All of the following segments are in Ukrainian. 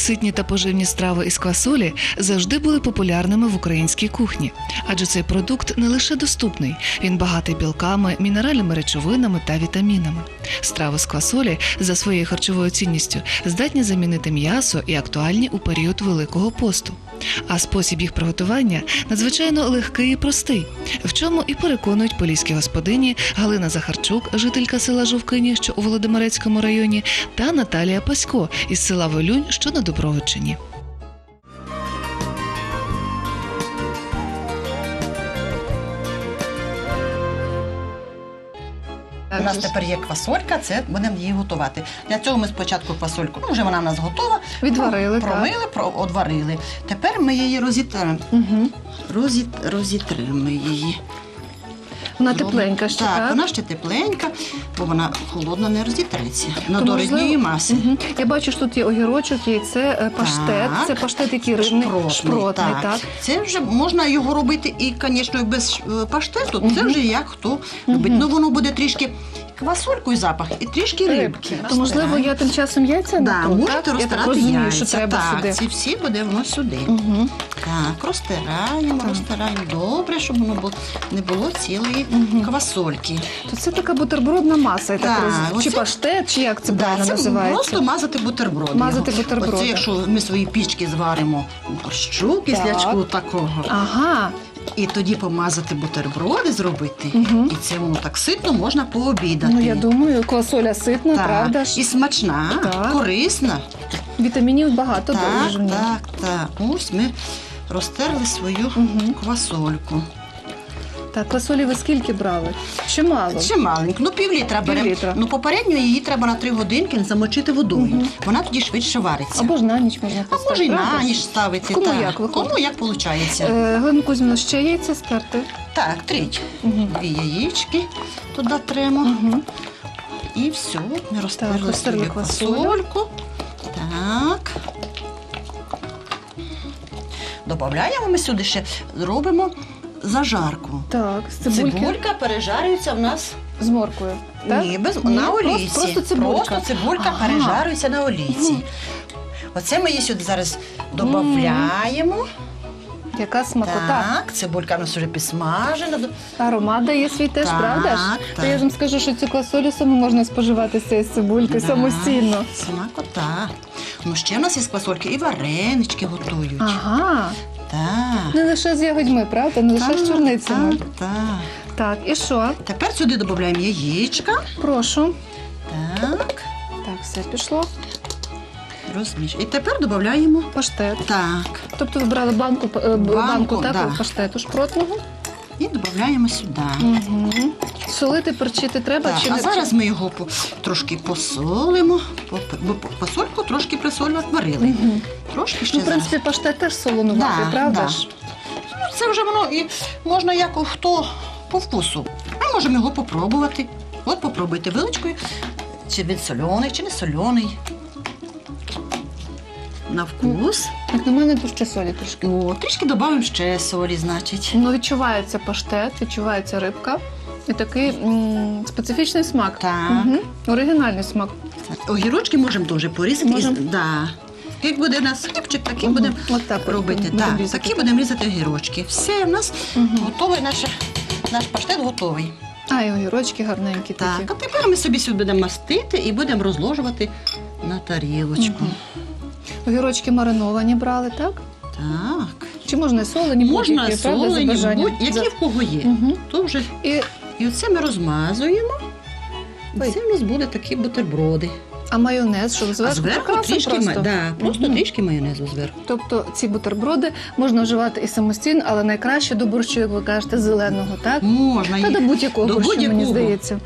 Ситні та поживні страви із квасолі завжди були популярними в українській кухні, адже цей продукт не лише доступний, він багатий білками, мінеральними речовинами та вітамінами. Страви з квасолі за своєю харчовою цінністю здатні замінити м'ясо і актуальні у період Великого посту. А спосіб їх приготування надзвичайно легкий і простий, в чому і переконують поліські господині Галина Захарчук, жителька села Жовкині, що у Володимирецькому районі, та Наталія Пасько із села Волюнь, що на Добровичині. У нас тепер є квасолька, це будемо її готувати. Для цього ми спочатку квасольку, ну вже вона в нас готова. Відварили, так. Промили, про, одварили. Тепер ми її розітримо. Угу. Розіт, розітримо її. Вона тепленька ще, так, так? вона ще тепленька, бо вона холодна не розітреться. На То, маси. Угу. Я бачу, що тут є огірочок, яйце, це паштет. Так. Це паштет, який рибний, Шпротний, шпротний, так. Це вже можна його робити і, звісно, без е, паштету. Це вже як хто любить. Ну воно буде трішки квасольку і запах, і трішки рибки. То, можливо, я тим часом яйця Да, натру, можете? Я так розтирати розумію, яйця. що треба так, сюди. ці всі буде воно сюди. Угу. Так, розтираємо, розтираємо добре, щоб воно було, не було цілої квасольки. То це така бутербродна маса, я так Так, розумію. Чи оце- паштет, чи як це Да, правильно це називається? просто мазати бутерброди. Мазати його. бутерброди. Оце якщо ми свої пічки зваримо борщу, кислячку такого, Ага. І тоді помазати бутерброди зробити, Мгм. і це воно так ситно можна пообідати. Ну, я думаю, квасоля ситна, Так, правда ж? І смачна, Так. корисна. Вітамінів багато дуже в ній. так, так. Ось ми розтерли свою Мгм. квасольку. Так, квасолі ви скільки брали? Чимало. Ще маленьку, ну пів літра беремо. Півлітра. Ну попередньо її треба на три годинки замочити водою. Вона тоді швидше вариться. Або ж на ніч можна А поставити. може правда на ніч ставити. Кому так. як виходить? Кому як виходить. Е, Галина Кузьміна, ще яйця стерти? Так, тричі. Угу. Дві яєчки туди тремо. Угу. І все, ми розтерли розтерли квасолю. квасольку. Так. Додаємо ми сюди ще, зробимо зажарку. Так, з цибульки Цибулька пережарюється в нас з моркою. Так? Ні, без Ні, на просто- олійці. просто цибулька. Просто цибулька Ага. пережарюється на олійці. Оце ми її сюди зараз додаємо. Яка смакота. Так, цибулька в нас вже підсмажена. Аромат дає свій теж, Так, правда ж? так. Я вам скажу, що цю квасолю саме можна споживати з цієї цибульки Да, самостійно. Смакота. Ну ще в нас є квасольки і варенички готують. Ага. Так. Не лише з ягодьми, правда? Не лише з чорницями. Так, так. Так, і що? Тепер сюди додаємо яєчка. Прошу. Так, Так, все пішло. розміж. І тепер додаємо Паштет. так. Тобто ви брали банку, е, б- Банку, банку так, да. паштету шпротного. І додаємо сюди. Угу. Солити, перчити треба Так, чи а не зараз ми його по- трошки посолимо, По- бо посольку трошки присолювати варили. Угу. Трошки ще Ну, в зараз. принципі, паштет теж солонуватий, Да, правда да. ж? Ну, це вже воно і можна як хто по вкусу. Ми можемо його попробувати. От попробуйте виличкою, чи він соляний, чи не соляний. На вкус. Як на мене, то ще солі трішки. О, трішки додаємо ще солі, значить. Ну, відчувається паштет, відчувається рибка. І такий м, специфічний смак. Так. Угу. Оригінальний смак. Огірочки можемо дуже порізати. Можемо. І, да. Як буде у нас хлібчик, такий Мгм. будемо От так робити. будемо Так, різати. такі будемо різати огірочки. Все, у нас Мгм. готовий наш, наш паштет готовий. А, і огірочки гарненькі Так, такі. а тепер ми собі сюди будемо мастити і будемо розложувати на тарілочку. Мгм. Огірочки мариновані брали, так? Так. Чи можна і солені, Можна будь-які, правда, за солені, бажанням? які в кого є. Мгм. То вже. І, І оце ми розмазуємо. І Ой. це в нас буде такі бутерброди. а майонез, що А зверху? зверху трішки, просто. ма- да, просто Мгм. трішки майонезу зверху. Тобто ці бутерброди можна вживати і самостійно, але найкраще до борщу, як ви кажете, зеленого, так? Можна Та їх. до будь-якого До борщу, мені будь-якого. здається.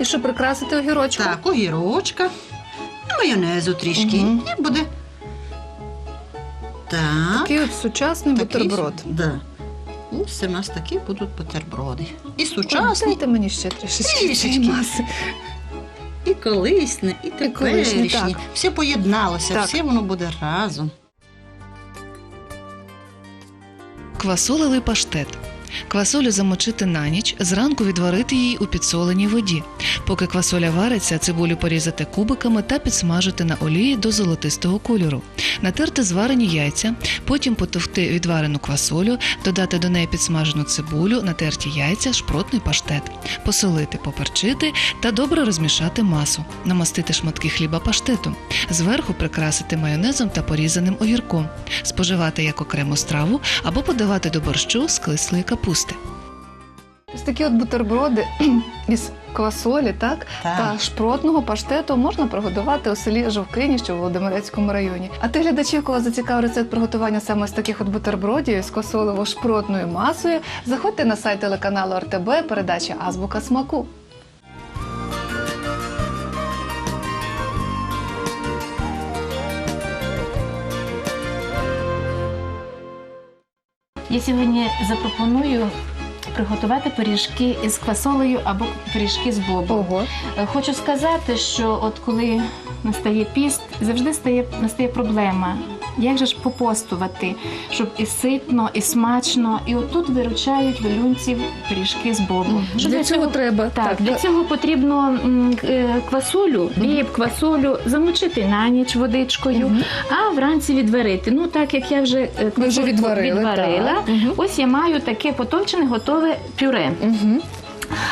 І що прикрасити огірочком? Так, огірочка, майонезу трішки. Мгм. І буде. Так. Такий от сучасний такий бутерброд. с- Да. Ось у нас такі будуть бутерброди. І сучасні, Дайте мені ще трішечки маси. і колисне, і колишні, теперішні. Все поєдналося, Так. все воно буде разом. Квасолевий паштет. Квасолю замочити на ніч, зранку відварити її у підсоленій воді. Поки квасоля вариться, цибулю порізати кубиками та підсмажити на олії до золотистого кольору. Натерти зварені яйця, потім потовти відварену квасолю, додати до неї підсмажену цибулю, натерті яйця, шпротний паштет, посолити, поперчити та добре розмішати масу, намастити шматки хліба паштетом, зверху прикрасити майонезом та порізаним огірком, споживати як окрему страву або подавати до борщу з кислої. Ось такі от бутерброди із квасолі, так? Так. Та шпротного паштету можна приготувати у селі Жовкині, що в Володимирецькому районі. А ти глядачів, коли зацікавив рецепт приготування саме з таких от бутербродів з квасолово-шпротною масою, заходьте на сайт телеканалу РТБ, передача Азбука смаку. Я сьогодні запропоную приготувати пиріжки із квасолею або пиріжки з бобом. Ого. Е, Хочу сказати, що от коли настає піст, завжди стає настає проблема. Як же ж попостувати, щоб і ситно, і смачно, і отут виручають велюнців пиріжки з бобом. Що Для цього треба Так, для цього потрібно е, квасолю, біб, квасолю замочити на ніч водичкою, а вранці відварити. Ну так як я вже е, Ви вже відварили, відварила, так. Ось я маю таке потовчене готове пюре. Угу.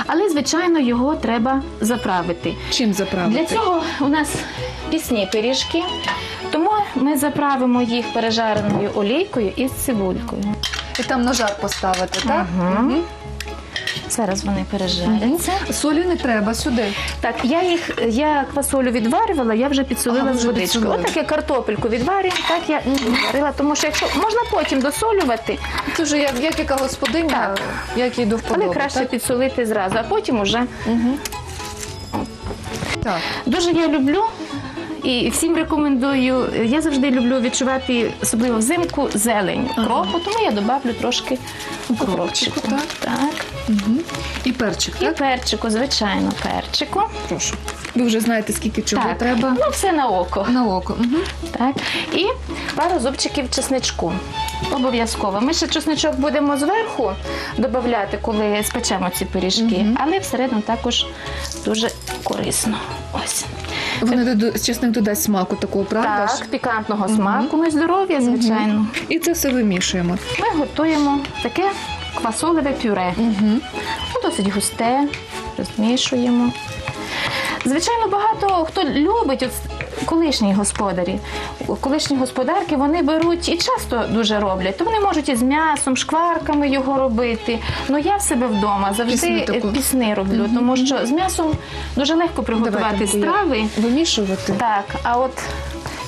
Але звичайно його треба заправити. Чим заправити? Для цього у нас пісні пиріжки, ми заправимо їх пережареною олійкою із цибулькою. І там на жар поставити, так? Ага. Мгм. Зараз вони пережаряться. Солі не треба сюди. Так, я їх я квасолю відварювала, я вже підсолила Ага, з вже водичкою. підсолили. Отак я картопельку відварюю, так я відварила, тому що якщо можна потім досолювати, Це вже як, як яка господиня, Так. як їй до але вподоби. краще так? підсолити зразу, а потім уже Угу. Так. Дуже я люблю. І всім рекомендую. Я завжди люблю відчувати, особливо взимку, зелень Ага. кропу, тому я добавлю трошки Укропчику, так. так. Угу. І перчик, І перчику, звичайно, перчику. Прошу. Ви вже знаєте, скільки чого так. треба Ну, все на око. на око. Угу. Так. І пару зубчиків чесничку. Обов'язково. Ми ще чесничок будемо зверху додавати, коли спечемо ці пиріжки, Мгм. але всередину також дуже корисно. Ось. Вони доду- чесник додасть смаку такого, правда? ж? Так, пікантного угу. смаку, ну і здоров'я, звичайно. І це все вимішуємо. Ми готуємо таке квасолеве пюре. Угу. Ну, Досить густе, розмішуємо. Звичайно, багато хто любить от колишні господарі. Колишні господарки вони беруть і часто дуже роблять. То вони можуть із м'ясом, шкварками його робити. Ну я в себе вдома завжди Пісни пісни, роблю, угу. тому що з м'ясом дуже легко приготувати Давайте, страви. Вимішувати. Так, а от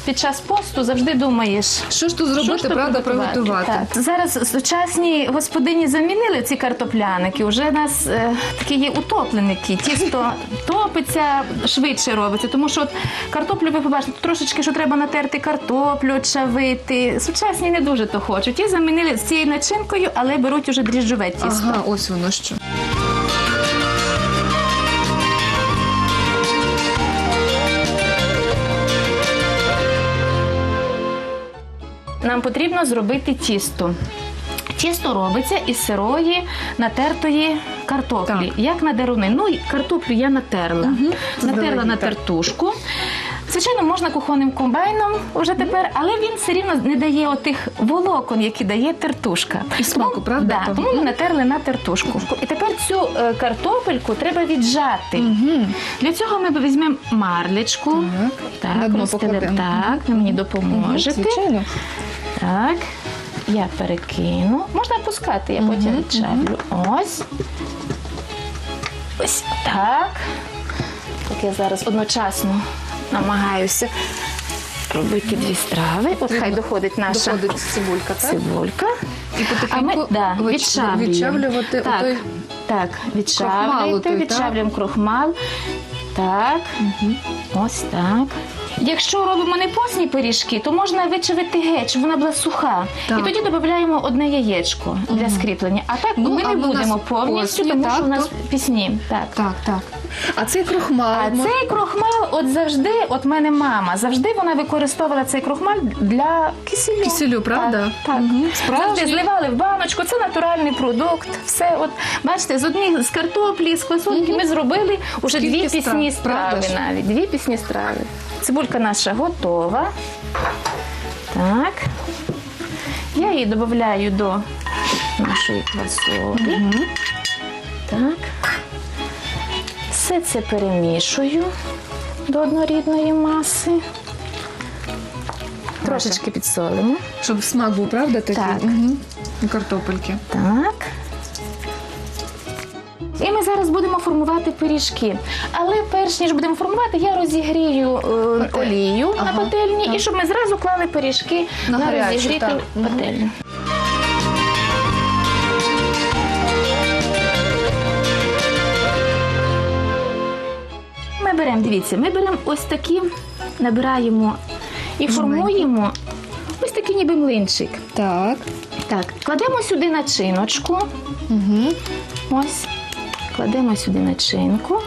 під час посту завжди думаєш. Що ж тут Що зробити, ж правда, приготувати? приготувати? Так. Зараз сучасні господині замінили ці картопляники. Уже у нас е, такі є утопленики. Тісто топиться, швидше робиться. Тому що от картоплю ви побачите, трошечки, що треба натерти картоплю, чавити. Сучасні не дуже то хочуть. І замінили з цією начинкою, але беруть уже дріжджове тісто. Ага, ось воно що. Нам потрібно зробити тісто. Тісто робиться із сирої натертої картоплі, Так. як на деруни. Ну, і картоплю я натерла. Мгм. Натерла на тертушку. Звичайно, можна кухонним комбайном вже тепер, але він все рівно не дає отих волокон, які дає тертушка. І смаку, правда, Да, тому ми натерли на тертушку. І тепер цю е, картопельку треба віджати. Угу. Для цього ми візьмемо марлечку. Так. Так, Так, ви мені допоможете. Звичайно. Так, я перекину. Можна пускати, я потім Мгм, відчеплю. Ось. Ось так. Так я зараз одночасно намагаюся робити дві страви. От хай доходить наша Доходить цибулька, так? цибулька. І А ми потихеньку да, вич- відчавлюємо. відчавлювати Так, отой... так, Крохмалу відчавлюйте, той, так? відчавлюємо крохмал. Так, ось так. Якщо робимо не постні пиріжки, то можна вичавити геть, щоб вона була суха. Так. І тоді додаємо одне яєчко для скріплення. А так Ну, ми а не в нас будемо повністю, постні, тому так, що у нас то- пісні. Так. Так, так. А цей крохмал. А цей крохмал, от завжди, от мене мама, завжди вона використовувала цей крохмал для киселю. Киселю, правда? Так. так. Завжди зливали в баночку, це натуральний продукт. Все, от бачите, з одних з картоплі, з квасольки ми зробили уже Скільки дві пісні страви ж? навіть. Дві пісні страви. Цибулька наша готова. Так. Я її додаю до нашої квасолі. Так. Все це перемішую до однорідної маси. Трошечки підсолимо. Щоб смак був, правда, такий? Так. Угу. Картопельки. Так. І ми зараз будемо формувати пиріжки. Але перш ніж будемо формувати, я розігрію е, олію Ага, на пательні, так. і щоб ми зразу клали пиріжки На на, розігріту. Пательню. Дивіться, ми беремо ось такі, набираємо і формуємо ось такий ніби млинчик. Так. Так, кладемо сюди начиночку. Угу. Ось. Кладемо сюди начинку.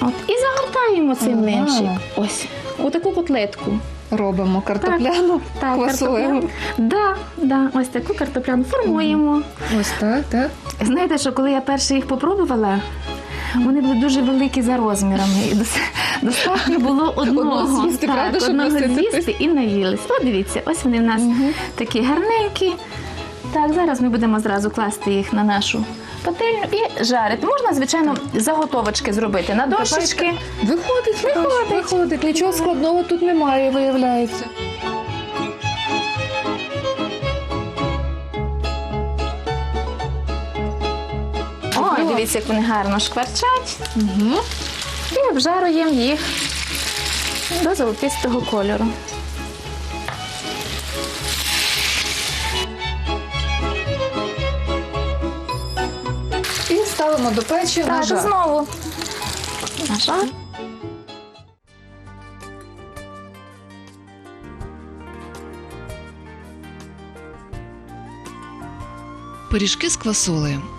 От, і загортаємо цей Ага. млинчик. Ось. У таку котлетку. Робимо картопляну. Так, Квасолею. картопляну. Да, да, ось таку картопляну формуємо. Ось так, так. Знаєте, що коли я перше їх попробувала, вони були дуже великі за розмірами. І дос- достатньо було одного. Одного з'їсти, так, одного з'їсти і наїлись. От дивіться, ось вони в нас такі гарненькі. Так, зараз ми будемо зразу класти їх на нашу пательню і жарити. Можна, звичайно, заготовочки зробити на дощечки. Виходить, Виходить. виходить. виходить. Нічого складного тут немає, виявляється. Дивіться, як вони гарно шкварчать. Угу. І обжаруємо їх до золотистого кольору. І ставимо до печі на Так, жар. знову. На жар. Пиріжки з квасолею.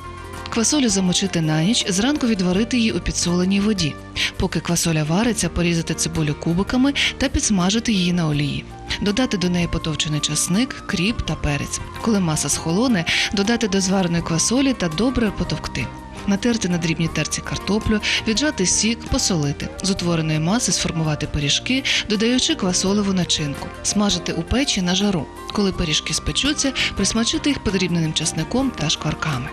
Квасолю замочити на ніч, зранку відварити її у підсоленій воді. Поки квасоля вариться, порізати цибулю кубиками та підсмажити її на олії. Додати до неї потовчений часник, кріп та перець. Коли маса схолоне, додати до звареної квасолі та добре потовкти. Натерти на дрібній терці картоплю, віджати сік, посолити. З утвореної маси сформувати пиріжки, додаючи квасолеву начинку, смажити у печі на жару. Коли пиріжки спечуться, присмачити їх подрібненим часником та шкварками.